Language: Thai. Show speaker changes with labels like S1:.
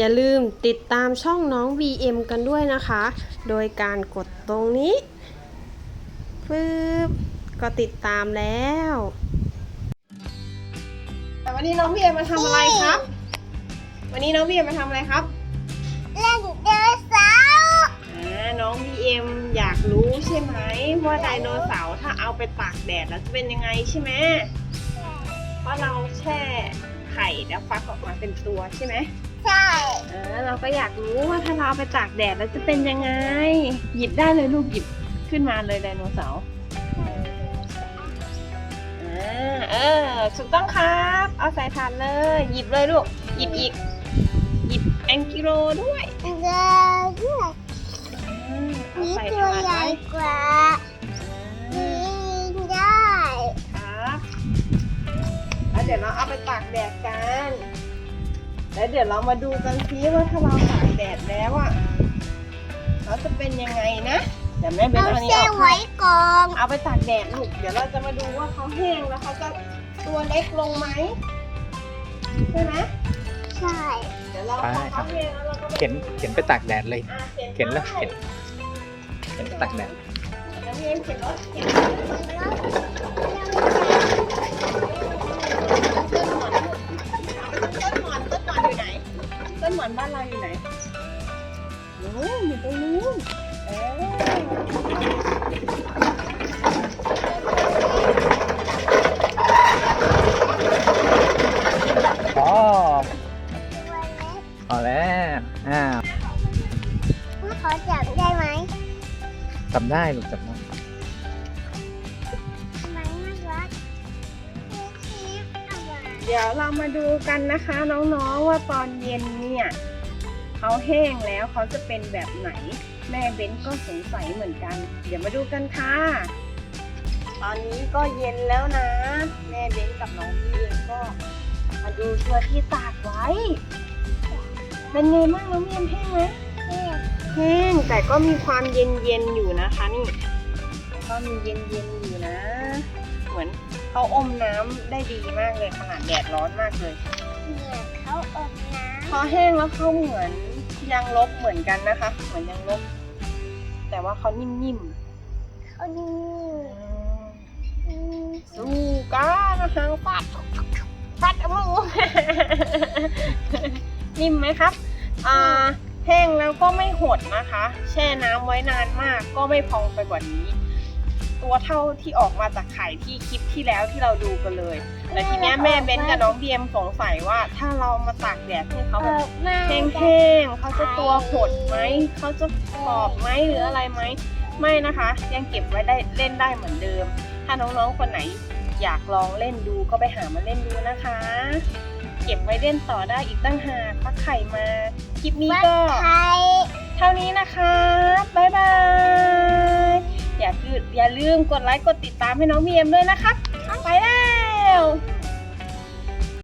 S1: อย่าลืมติดตามช่องน้อง VM กันด้วยนะคะ โดยการกดตรงนี้ปึ๊บก็ติดตามแล้ว แต่วันนี้น้อง VM มาทำอะไรครับ วันนี้น้อง VM มาทำอะไรครับ
S2: เล่นเดโนเสาร์
S1: อ่าน้อง VM อยากรู้ใช่ไหมว่าไดโนเสาร์ถ้าเอาไปตากแดดแล้วจะเป็นยังไงใช่ไหมเพราะเราแช่ไข่แล้วฟักออกมาเป็นตัวใช่ไหม
S2: ใช่
S1: เออเราก็อยากรู้ว่าถ้าเราเอาไปตากแดดแล้วจะเป็นยังไง หยิบได้เลยลูกหยิบขึ้นมาเลยไดโนเสาร์อ่าเออถูกต้องครับ เอาใส่ถาดเลย หยิบเลยลูก หยิบอีกหยิบแองกิโลด้วย
S2: เดด้วย
S1: อืมเอา
S2: นี่
S1: ใส่
S2: ตัว
S1: ถาด
S2: ใหญ่
S1: ไว้
S2: กว่า
S1: อ่า
S2: นี่ได้
S1: ครับแล้วเดี๋ยวเราเอาไปตากแดดกัน แล้วเดี๋ยวเรามาดูกันซิว่าถ้าเราตากแดดแล้วอะเขาจะเป็นยังไงนะเดี๋ยวแม่เบน
S2: เอา
S1: เอาอันนี้
S2: เส้
S1: อนอก
S2: ไว้
S1: ให้
S2: ก่อน
S1: เอาไปตากแดดลูกเดี๋ยวเราจะมาดูว่าเขาแห้งแล้วเขาจะตัวเล็กลงไหมใช่ไหม
S2: ใช่
S1: เดี๋ยวเรา
S3: ไป
S1: พอ
S3: ครั
S1: เขา
S3: บ
S1: แห้งแล้วเราก็
S3: เข็นเข็นไปตากแดดเลย
S1: อะ
S3: เข็นแล้ว
S1: ได้
S3: เข็นเข็นไปตากแดด
S1: แล้วเรียนเข็นรถเข็นต้น บ้านเราอยู่ไหนโอ้ยอยู่ตรงนู้นเออ๋
S3: อ
S2: เล็ก
S3: พอแล้วอ้าว
S2: ว่าเขาจับได้ไหม
S3: จับได้ลูกจับได้
S2: ทำไมน่ารักนี่เอาไว้
S1: เดี๋ยวเรามาดูกันนะคะน้องๆว่าตอนเย็นเนี่ย เขาแห้งแล้วเขาจะเป็นแบบไหน แม่เบ้นก็สงสัยเหมือนกัน เดี๋ยวมาดูกันค่ะ ตอนนี้ก็เย็นแล้วนะ แม่เบ้นกับน้องพี่เองก็มาดูตัวที่ตากไว้ เป็นไงบ้างน้องเมียมแห้งไหม
S2: นี่
S1: แห้งแต่ก็มีความเย็นเย็นๆอยู่นะคะนี่ก็มีเย็นเย็นๆอยู่นะ เหมือนเขาอมน้ำได้ดีมากเลยขนาดแดดร้อนมากเลย
S2: เนี่ยเขาอมน้
S1: พอแห้งแล้วเขาเหมือน ยางลบเหมือนกันนะคะ เหมือนยางลบ แต่ว่าเขานิ่มำ
S2: เขาดี
S1: ๆ
S2: อืม
S1: สู้กันหางฟัดฟัดเอามือ นิ่มไหมครับอ่าแห้งแล้วก็ไม่หดนะคะ แช่น้ำไว้นานมากก็ไม่พองไปกว่านี้ ตัวเท่าที่ออกมาจากไข่ที่คลิปที่แล้วที่เราดูกันเลย แต่ทีเนี้ยแม่เบ้นกับน้องเบียมสงสัยว่าถ้าเรามาตากแดดให้เขาแบบ
S2: มา
S1: แห้งๆเขาจะตัวหดไหมเขาจะกรอบไหมหรืออะไรไหมไม่นะคะ ยังเก็บไว้ได้เล่นได้เหมือนเดิม ถ้าน้องๆคนไหนอยากลองเล่นดูก็ไปหามาเล่นดูนะคะ เก็บไว้เล่นต่อได้อีกตั้งหากฟักไข่มาคลิปนี้
S2: วัด
S1: ก็
S2: ไทย
S1: เท่านี้นะคะ บ๊ายบาย อย่าลืมกดไลค์กดติดตามให้น้องมีเอ็มด้วยนะครับ ไปแล้ว